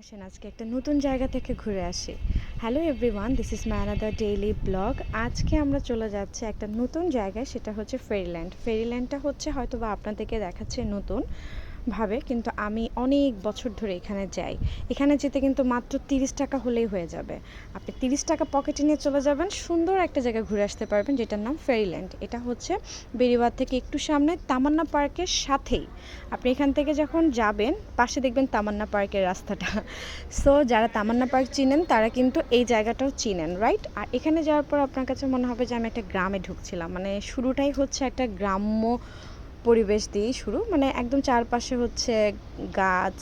আসেন, আজকে একটা নতুন জায়গা থেকে ঘুরে আসি। Hello everyone this is my another daily blog আজকে আমরা চলে যাচ্ছি একটা নতুন জায়গায়, সেটা হচ্ছে ফেরিল্যান্ড ফেরিল্যান্ডটা হচ্ছে হয়তো বা আপনাদেরকে দেখাচ্ছে নতুন। ভাবে, কিন্তু আমি অনেক বছর ধরে এখানে যাই। এখানে যেতে কিন্তু মাত্র তিরিশ টাকা হলেই হয়ে যাবে। আপনি তিরিশ টাকা পকেটে নিয়ে চলে যাবেন, সুন্দর একটা জায়গায় ঘুরে আসতে পারবেন যেটার নাম ফেরিল্যান্ড এটা হচ্ছে বেরিবাদ থেকে একটু সামনে তামান্না পার্কের সাথেই। আপনি এখান থেকে যখন যাবেন, পাশে দেখবেন তামান্না পার্কের রাস্তাটা। সো যারা তামান্না পার্ক চিনেন, তারা কিন্তু এই জায়গাটাও চিনেন রাইট আর এখানে যাওয়ার পর আপনার কাছে মনে হবে যে আমি একটা গ্রামে ঢুকছিলাম। মানে শুরুটাই হচ্ছে একটা গ্রাম্য পরিবেশ দিয়েই শুরু। মানে একদম চারপাশে হচ্ছে গাছ,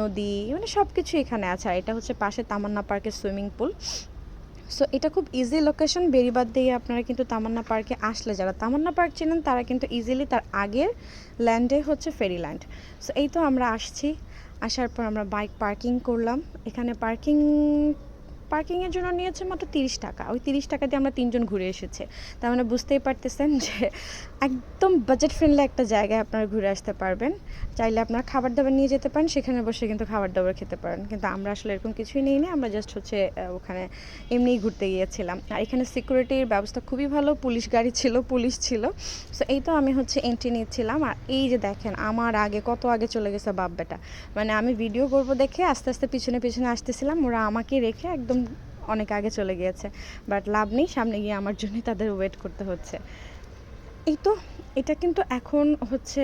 নদী মানে সব কিছু এখানে আছে। আর এটা হচ্ছে পাশে তামান্না পার্কের সুইমিং পুল। সো এটা খুব ইজি লোকেশন বেরিবাদ দিয়ে আপনারা কিন্তু তামান্না পার্কে আসলে, যারা তামান্না পার্ক চেনেন, তারা কিন্তু ইজিলি তার আগের ল্যান্ডে হচ্ছে ফেরিল্যান্ড সো এই তো আমরা আসছি। আসার পর আমরা বাইক পার্কিং করলাম। এখানে পার্কিং পার্কিংয়ের জন্য নিয়েছে মাত্র তিরিশ টাকা। ওই তিরিশ টাকা দিয়ে আমরা তিনজন ঘুরে এসেছে। তার মানে বুঝতেই পারতেছেন যে একদম বাজেট ফ্রেন্ডলি একটা জায়গায় আপনারা ঘুরে আসতে পারবেন। চাইলে আপনারা খাবার দাবার নিয়ে যেতে পারেন, সেখানে বসে কিন্তু খাবার দাবার খেতে পারেন। কিন্তু আমরা আসলে এরকম কিছুই নিই নি, আমরা জাস্ট হচ্ছে ওখানে এমনিই ঘুরতে গিয়েছিলাম। আর এখানে সিকিউরিটির ব্যবস্থা খুবই ভালো, পুলিশ গাড়ি ছিল, পুলিশ ছিল। সো এই তো আমি হচ্ছে এন্ট্রি নিচ্ছিলাম। আর এই যে দেখেন, আমার আগে কত আগে চলে গেছে বাপ বেটা মানে আমি ভিডিও করব দেখে আস্তে আস্তে পিছনে পিছনে আসতেছিলাম। ওরা আমাকে রেখে একদম অনেক আগে চলে গিয়েছে বাট লাভ নেই, সামনে গিয়ে আমার জন্যই তাদের ওয়েট করতে হচ্ছে। এই তো, এটা কিন্তু এখন হচ্ছে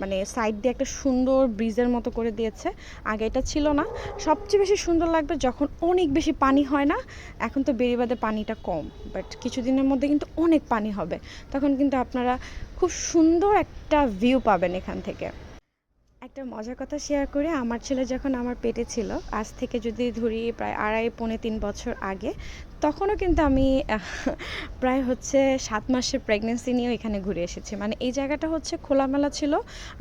মানে সাইড দিয়ে একটা সুন্দর ব্রিজের মতো করে দিয়েছে। আগে এটা ছিল না। সবচেয়ে বেশি সুন্দর লাগবে যখন অনেক বেশি পানি হয় না, এখন তো বেরিবাদে পানিটা কম বাট কিছুদিনের মধ্যে কিন্তু অনেক পানি হবে। তখন কিন্তু আপনারা খুব সুন্দর একটা ভিউ পাবেন এখান থেকে। একটা মজার কথা শেয়ার করে, আমার ছেলে যখন আমার পেটে ছিল, আজ থেকে যদি ধরি প্রায় আড়াই, পৌনে তিন বছর আগে, তখনও কিন্তু আমি প্রায় হচ্ছে সাত মাসের প্রেগনেন্সি নিয়েও এখানে ঘুরে এসেছি। মানে এই জায়গাটা হচ্ছে খোলামেলা ছিল,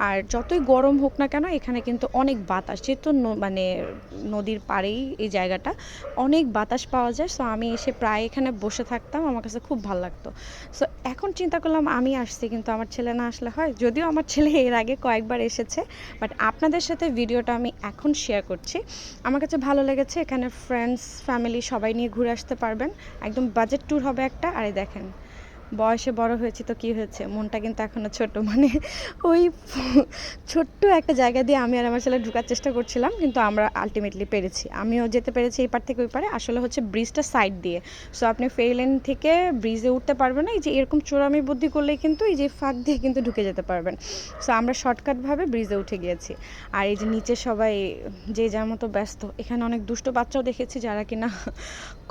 আর যতই গরম হোক না কেন, এখানে কিন্তু অনেক বাতাস। যেহেতু মানে নদীর পাড়েই এই জায়গাটা, অনেক বাতাস পাওয়া যায়। সো আমি এসে প্রায় এখানে বসে থাকতাম, আমার কাছে খুব ভালো লাগতো। সো এখন চিন্তা করলাম আমি আসছি, কিন্তু আমার ছেলে না আসলে হয়। যদিও আমার ছেলে এর আগে কয়েকবার এসেছে বাট আপনাদের সাথে ভিডিওটা আমি এখন শেয়ার করছি। আমার কাছে ভালো লেগেছে, এখানে ফ্রেন্ডস ফ্যামিলি সবাই নিয়ে ঘুরে আসতে পারবেন। একদম বাজেট ট্যুর হবে একটা, আরে দেখেন বয়সে বড় হয়েছি তো কি হয়েছে? মনটা কিন্তু এখনও ছোট। মানে ওই ছোট্ট একটা জায়গা দিয়ে আমি আর আমার ছেলে ঢোকার চেষ্টা করছিলাম, কিন্তু আমরা আলটিমেটলি পেরেছি। আমিও যেতে পেরেছি এই পার থেকে ওই পারে, আসলে হচ্ছে ব্রিজটা সাইড দিয়ে। সো আপনি ফেরিল্যান্ড থেকে ব্রিজে উঠতে পারবেন না, এই যে এরকম চোরামি বুদ্ধি করলেই কিন্তু এই যে ফাঁক দিয়ে কিন্তু ঢুকে যেতে পারবেন। সো আমরা শর্টকাটভাবে ব্রিজে উঠে গিয়েছি। আর এই যে নিচে সবাই যে যার মতো ব্যস্ত, এখানে অনেক দুষ্ট বাচ্চাও দেখেছি যারা কিনা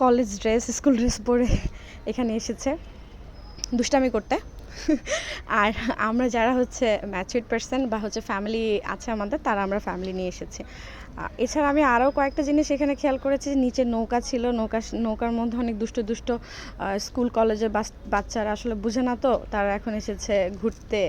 কলেজ ড্রেস স্কুল ড্রেস পরে এখানে এসেছে। দুষ্টামি করতে। আর আমরা যারা হচ্ছে ম্যাচিউড পার্সন বা হচ্ছে ফ্যামিলি আছে আমাদের, তারা আমরা ফ্যামিলি নিয়ে এসেছি। এছাড়া আমি আরও কয়েকটা জিনিস এখানে খেয়াল করেছি যে নিচে নৌকা ছিল, নৌকা নৌকার মধ্যে অনেক দুষ্ট দুষ্ট স্কুল কলেজের বাচ্চারা আসলে বুঝে না তো, তারা এখন এসেছে ঘুরতে।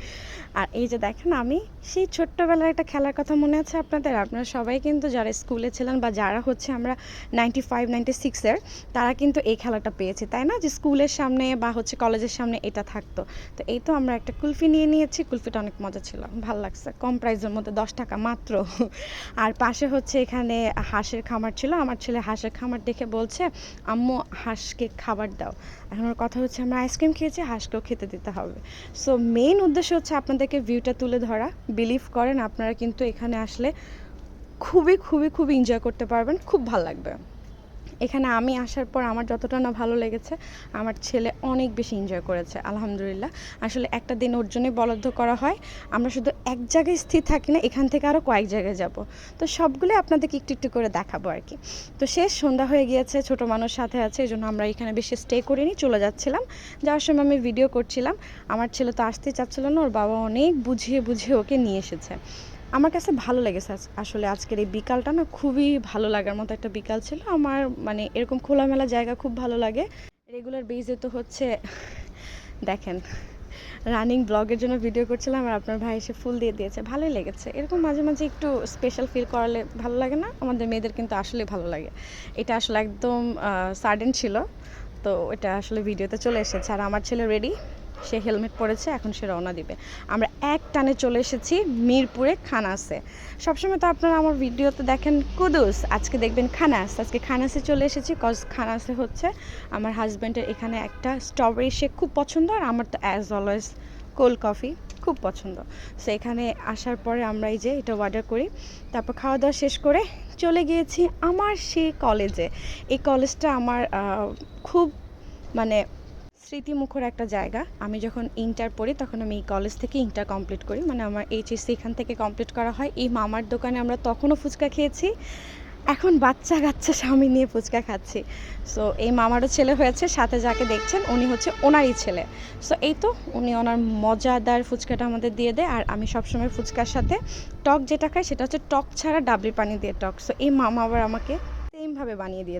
আর এই যে দেখেন আমি, সেই ছোট্টবেলার একটা খেলার কথা মনে আছে আপনাদের? আপনারা সবাই কিন্তু যারা স্কুলে ছিলেন বা যারা হচ্ছে আমরা নাইনটি ফাইভ নাইনটি সিক্সের তারা কিন্তু এই খেলাটা পেয়েছে, তাই না? যে স্কুলের সামনে বা হচ্ছে কলেজের সামনে এটা থাকতো। তো এই তো আমরা একটা কুলফি নিয়ে নিয়েছি, কুলফিটা অনেক মজা ছিল, ভালো লাগছে। কম প্রাইসের মধ্যে দশ টাকা মাত্র। আর পাশে হচ্ছে এখানে হাঁসের খামার ছিল। আমার ছেলে হাঁসের খামার দেখে বলছে, আম্মু, হাঁসকে খাবার দাও। এখন ওর কথা হচ্ছে, আমরা আইসক্রিম খেয়েছি, হাঁসকেও খেতে দিতে হবে। সো মেইন উদ্দেশ্য হচ্ছে আপনাদেরকে ভিউটা তুলে ধরা। বিলিভ করেন, আপনারা কিন্তু এখানে আসলে খুবই খুবই খুবই এনজয় করতে পারবেন। খুব ভালো লাগবে। এখানে আমি আসার পর আমার যতটা না ভালো লেগেছে, আমার ছেলে অনেক বেশি এনজয় করেছে, আলহামদুলিল্লাহ। আসলে একটা দিন ওর জন্যই বরাদ্দ করা হয়, আমরা শুধু এক জায়গায় স্থির থাকি না, এখান থেকে আরও কয়েক জায়গায় যাব। তো সবগুলো আপনাদেরকে একটু একটু করে দেখাবো আর কি। তো শেষ, সন্ধ্যা হয়ে গিয়েছে, ছোট মানুষ সাথে আছে এই জন্য আমরা এখানে বেশি স্টে করিনি, চলে যাচ্ছিলাম। যাওয়ার সময় আমি ভিডিও করছিলাম, আমার ছেলে তো আসতেই চাচ্ছিল না, ওর বাবা অনেক বুঝিয়ে বুঝিয়ে ওকে নিয়ে এসেছে। আমার কাছে ভালো লেগেছে আসলে আজকের এই বিকালটা না খুবই ভালো লাগার মতো একটা বিকাল ছিল। আমার মানে এরকম খোলামেলা জায়গা খুব ভালো লাগে। রেগুলার বেজে তো হচ্ছে, দেখেন রানিং ব্লগের জন্য ভিডিও করছিলাম আর আপনার ভাই এসে ফুল দিয়ে দিয়েছে। ভালোই লেগেছে। এরকম মাঝে মাঝে একটু স্পেশাল ফিল করালে ভালো লাগে না? আমাদের মেয়েদের কিন্তু আসলে ভালো লাগে। এটা আসলে একদম সাডেন ছিল। তো এটা আসলে ভিডিওতে চলে এসেছে। আর আমার ছেলে রেডি সে হেলমেট পরেছে, এখন সে রওনা দিবে। আমরা এক টানে চলে এসেছি মিরপুরে খানাসে। সবসময় তো আপনারা আমার ভিডিওতে দেখেন, কুদুস, আজকে দেখবেন খানাস। আজকে খানাসে চলে এসেছি কজ খানাসে হচ্ছে আমার হাজব্যান্ডের এখানে একটা স্ট্রবেরি শেক খুব পছন্দ আর আমার তো অ্যাজ অলওয়েজ কোল্ড কফি খুব পছন্দ। সো এখানে আসার পরে আমরা এই যে এটা অর্ডার করি। তারপর খাওয়া দাওয়া শেষ করে চলে গিয়েছি আমার সেই কলেজে এই কলেজটা আমার খুব মানে স্মৃতিমুখর একটা জায়গা। আমি যখন ইন্টার পড়ি, তখন আমি এই কলেজ থেকে ইন্টার কমপ্লিট করি। মানে আমার এইচএসসি এখান থেকে কমপ্লিট করা হয়। এই মামার দোকানে আমরা তখনও ফুচকা খেয়েছি। এখন বাচ্চা কাচ্চা স্বামী নিয়ে ফুচকা খাচ্ছি। সো এই মামারও ছেলে হয়েছে, সাথে যাকে দেখছেন, উনি হচ্ছে ওনারই ছেলে। সো এই তো উনি ওনার মজাদার ফুচকাটা আমাদের দিয়ে দেয়। আর আমি সবসময় ফুচকার সাথে টক যেটা খাই, সেটা হচ্ছে টক ছাড়া ডাবলি পানি দিয়ে টক। সো এই মামা আবার আমাকে সেমভাবে বানিয়ে দিয়ে